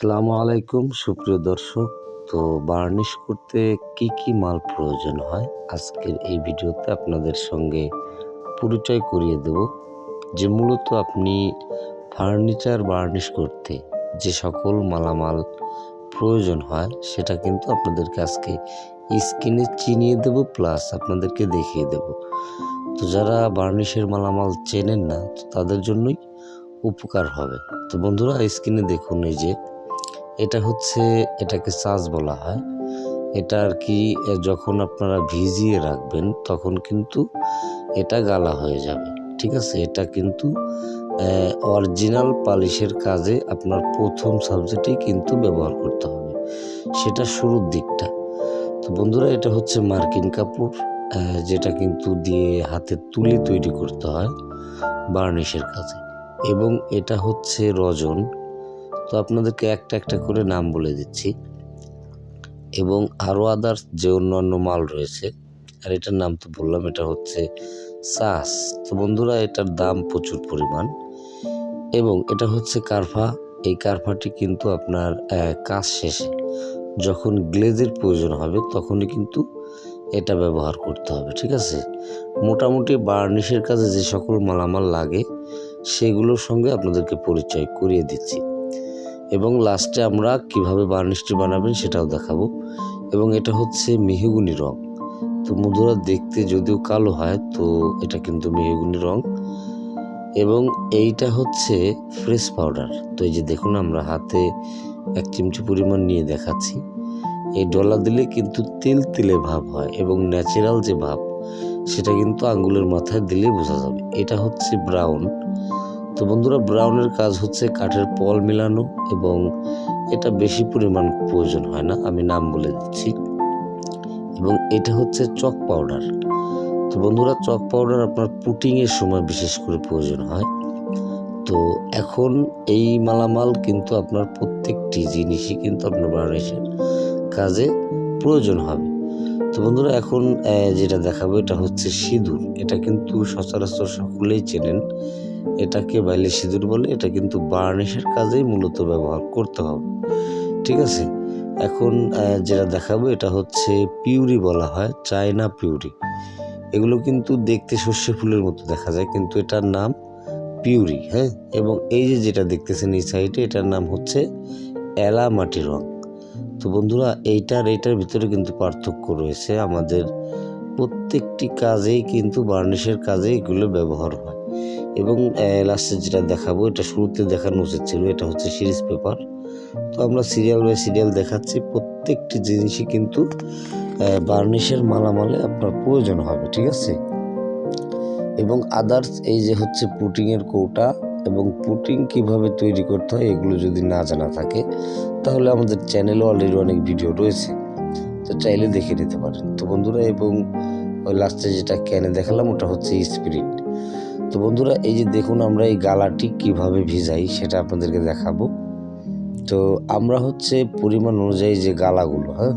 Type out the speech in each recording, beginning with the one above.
আসসালামু আলাইকুম, সুপ্রিয় দর্শক। তো বার্নিশ করতে কি কি মাল প্রয়োজন হয়? আজকের এই ভিডিওতে আপনাদের সঙ্গে পরিচয় করিয়ে দেব। যে মূলত আপনি ফার্নিচার বার্নিশ করতে যে সকল মালামাল প্রয়োজন হয়, সেটা কিন্তু আপনাদেরকে আজকে স্ক্রিনে চিনিয়ে দেব, প্লাস আপনাদেরকে দেখিয়ে দেব। তো যারা বার্নিশের মালামাল চেনেন না তাদের জন্যই উপকার হবে। তো বন্ধুরা, স্ক্রিনে দেখুন এই যে এটা হচ্ছে, এটাকে চাষ বলা হয়। এটা আর কি যখন আপনারা ভিজিয়ে রাখবেন, তখন কিন্তু এটা গালা হয়ে যাবে। ঠিক আছে? এটা কিন্তু অরিজিনাল পালিশের কাজে আপনার প্রথম সাবজেক্টেই কিন্তু ব্যবহার করতে হবে। সেটা শুরুর দিকটা। তো বন্ধুরা, এটা হচ্ছে মার্কিন কাপড় যেটা কিন্তু দিয়ে হাতে তুলি তৈরি করতে হয় বার্নিশের কাজে। এবং এটা হচ্ছে রজন। তো আপনাদেরকে একটা একটা করে নাম বলে দিচ্ছি। এবং আরও আদার্স যে অন্যান্য মাল রয়েছে, আর এটার নাম তো বললাম, এটা হচ্ছে সাস তো বন্ধুরা, এটার দাম প্রচুর পরিমাণ। এবং এটা হচ্ছে কারফা। এই কারফাটি কিন্তু আপনার কাজ শেষে যখন গ্লেজের প্রয়োজন হবে, তখনই কিন্তু এটা ব্যবহার করতে হবে, ঠিক আছে? মোটামুটি বার্নিশের কাজে যে সকল মালামাল লাগে, সেগুলোর সঙ্গে আপনাদেরকে পরিচয় করিয়ে দিচ্ছি। এবং লাস্টে আমরা কীভাবে বার্নিশটি বানাবেন সেটাও দেখাবো। এবং এটা হচ্ছে মেহগুনি রং। তো মধুরা দেখতে যদিও কালো হয়, তো এটা কিন্তু মেহগুনি রং। এবং এইটা হচ্ছে ফ্রেশ পাউডার তো এই যে দেখুন, আমরা হাতে এক চিমটি পরিমাণ নিয়ে দেখাচ্ছি। এই ডলা দিলে কিন্তু তেল তেলে ভাব হয় এবং ন্যাচারাল যে ভাব, সেটা কিন্তু আঙ্গুলের মাথায় দিলে বোঝা যাবে। এটা হচ্ছে ব্রাউন তো বন্ধুরা ব্রাউনের কাজ হচ্ছে কাঠের পল মেলানো এবং এটা বেশি পরিমাণ প্রয়োজন হয় না, আমি নাম বলে দিচ্ছি। এবং এটা হচ্ছে চক পাউডার তো বন্ধুরা, চক পাউডার আপনার পুটিংয়ের সময় বিশেষ করে প্রয়োজন হয়। তো এখন এই মালামাল কিন্তু আপনার প্রত্যেকটি জিনিসই কিন্তু আপনার বার্নিশের কাজে প্রয়োজন হবে। তো বন্ধুরা, এখন যেটা দেখাবো, এটা হচ্ছে সিঁদুর। এটা কিন্তু সচরাচর সকলেই চেনেন। এটাকে বাইলে সিঁদুর বলে, এটা কিন্তু বার্নিশের কাজেই মূলত ব্যবহার করতে হবে। ঠিক আছে? এখন যেটা দেখাবো, এটা হচ্ছে পিউরি বলা হয়, চায়না পিউরি। এগুলো কিন্তু দেখতে সর্ষে ফুলের মতো দেখা যায়, কিন্তু এটার নাম পিউরি হ্যাঁ? এবং এই যে যেটা দেখতেছেন এই সাইডে, এটার নাম হচ্ছে এলা মাটি রং। তো বন্ধুরা এইটার এইটার ভিতরে কিন্তু পার্থক্য রয়েছে। আমাদের প্রত্যেকটি কাজেই কিন্তু বার্নিশের কাজে এগুলো ব্যবহার হয়। এবং লাস্টে যেটা দেখাবো, এটা শুরুতে দেখানো উচিত ছিল, এটা হচ্ছে সিরিজ পেপার তো আমরা সিরিয়াল বাই সিরিয়াল দেখাচ্ছি, প্রত্যেকটি জিনিসই কিন্তু বার্নিশের মালামালে আপনার প্রয়োজন হবে, ঠিক আছে? এবং আদার্স এই যে হচ্ছে পুটিংয়ের কৌটা এবং পুটিং কীভাবে তৈরি করতে হয়, এগুলো যদি না জানা থাকে, তাহলে আমাদের চ্যানেলে অলরেডি অনেক ভিডিও রয়েছে। তো চাইলে দেখে নিতে পারেন। তো বন্ধুরা, এবং, ওই লাস্টে যেটা ক্যানে দেখালাম, ওটা হচ্ছে স্পিরিট তো বন্ধুরা, এই যে দেখুন আমরা এই গালাটি কীভাবে ভিজাই, সেটা আপনাদেরকে দেখাবো। তো আমরা হচ্ছে পরিমাণ অনুযায়ী যে গালাগুলো হ্যাঁ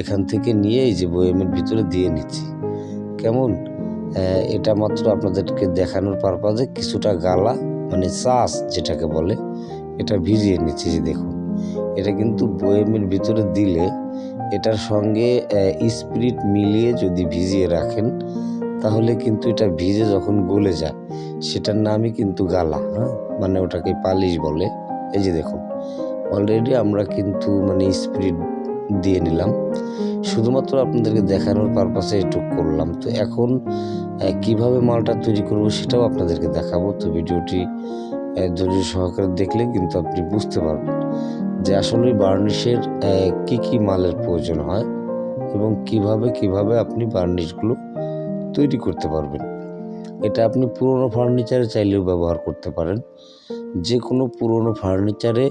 এখান থেকে নিয়ে এই যে বয়ামের ভিতরে দিয়ে নিচ্ছি। কেমন? এটা মাত্র আপনাদেরকে দেখানোর পারপাজে কিছুটা গালা মানে চাষ যেটাকে বলে, এটা ভিজিয়ে নিচ্ছি যে দেখুন। এটা কিন্তু বয়ামের ভিতরে দিলে এটার সঙ্গে স্পিরিট মিলিয়ে যদি ভিজিয়ে রাখেন তাহলে কিন্তু এটা ভিজে যখন গলে যায়, সেটার নামই কিন্তু গালা হ্যাঁ? মানে ওটাকে পালিশ বলে। এই যে দেখুন অলরেডি আমরা কিন্তু মানে স্পিরিট দিয়ে নিলাম। শুধুমাত্র আপনাদেরকে দেখানোর পারপাসে একটু করলাম। তো এখন কীভাবে মালটা তৈরি করব সেটাও আপনাদেরকে দেখাবো। তো ভিডিওটি ধৈর্য সহকারে দেখলে কিন্তু আপনি বুঝতে পারবেন যে আসলে বার্নিশের কি কি মালের প্রয়োজন হয় এবং কীভাবে কীভাবে আপনি বার্নিশগুলো তৈরি করতে পারবেন। এটা আপনি পুরনো ফার্নিচারে চাইলেও ব্যবহার করতে পারেন। যে কোনো পুরনো ফার্নিচারে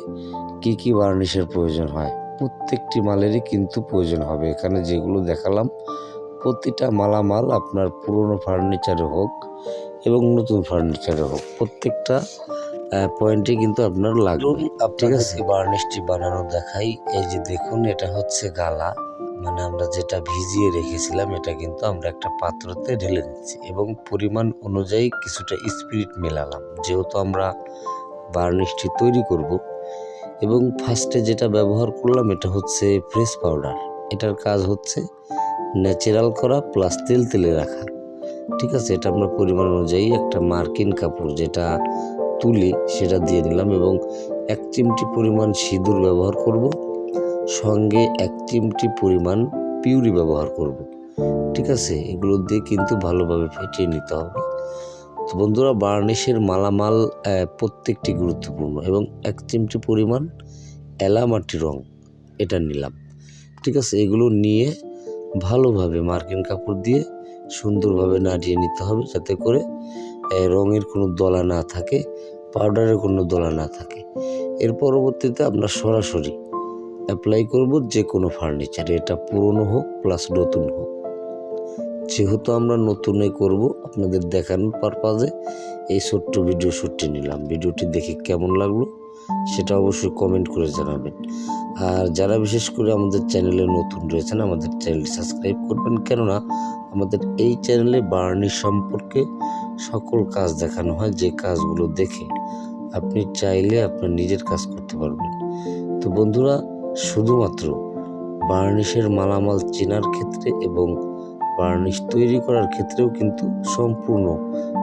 কি কি বার্নিশের প্রয়োজন হয়? প্রত্যেকটি মালেরই কিন্তু প্রয়োজন হবে। এখানে যেগুলো দেখালাম প্রতিটা মালামাল আপনার পুরনো ফার্নিচারে হোক এবং নতুন ফার্নিচারে হোক প্রত্যেকটা পয়েন্টে কিন্তু আপনার লাগবে। ঠিক আছে? বার্নিশটি বানানো দেখাই। এই যে দেখুন এটা হচ্ছে গালা। মানে আমরা যেটা ভিজিয়ে রেখেছিলাম, এটা কিন্তু আমরা একটা পাত্রতে ঢেলে দিচ্ছি এবং পরিমাণ অনুযায়ী কিছুটা স্পিরিট মেলালাম। যেহেতু আমরা বার্নিশটি তৈরি করব এবং ফার্স্টে যেটা ব্যবহার করলাম, এটা হচ্ছে ফ্রেশ পাউডার এটার কাজ হচ্ছে ন্যাচারাল করা প্লাস তেল তেলে রাখা। ঠিক আছে, এটা আমরা পরিমাণ অনুযায়ী একটা মার্কিন কাপড় যেটা তুলি সেটা দিয়ে নিলাম এবং এক চিমটি পরিমাণ সিঁদুর ব্যবহার করব। সঙ্গে এক চিমটি পরিমাণ পিউরি ব্যবহার করব। ঠিক আছে, এগুলো দিয়ে কিন্তু ভালোভাবে ফেটিয়ে নিতে হবে। তো বন্ধুরা, বার্নিশের মালামাল প্রত্যেকটি গুরুত্বপূর্ণ এবং এক চিমটি পরিমাণ এলামাটি রং এটা নিলাম। ঠিক আছে, এগুলো নিয়ে ভালোভাবে মার্কিন কাপড় দিয়ে সুন্দরভাবে নাড়িয়ে নিতে হবে যাতে করে রঙের কোনো দলা না থাকে, পাউডারের কোনো দলা না থাকে। এর পরবর্তীতে আমরা সরাসরি অ্যাপ্লাই করব যে কোনো ফার্নিচারে এটা পুরনো হোক প্লাস নতুন হোক। যেহেতু আমরা নতুনে করব, আপনাদের দেখানোর পারপাজে এই ছোট্ট ভিডিও শ্যুটটি নিলাম। ভিডিওটি দেখে কেমন লাগল সেটা অবশ্যই কমেন্ট করে জানাবেন। আর যারা বিশেষ করে আমাদের চ্যানেলে নতুন রয়েছেন, আমাদের চ্যানেলটি সাবস্ক্রাইব করবেন। কেননা আমাদের এই চ্যানেলে বার্নি সম্পর্কে সকল কাজ দেখানো হয়, যে কাজগুলো দেখে আপনি চাইলে আপনার নিজের কাজ করতে পারবেন। তো বন্ধুরা শুধুমাত্র বার্নিশের মালামাল চেনার ক্ষেত্রে এবং বার্নিশ তৈরি করার ক্ষেত্রেও কিন্তু সম্পূর্ণ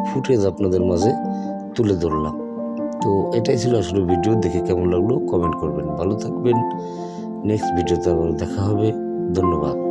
ফুটেজ আপনাদের মাঝে তুলে ধরলাম। তো এটাই ছিল আসলে ভিডিও দেখে কেমন লাগল? কমেন্ট করবেন। ভালো থাকবেন। নেক্সট ভিডিওতে আবার দেখা হবে। ধন্যবাদ।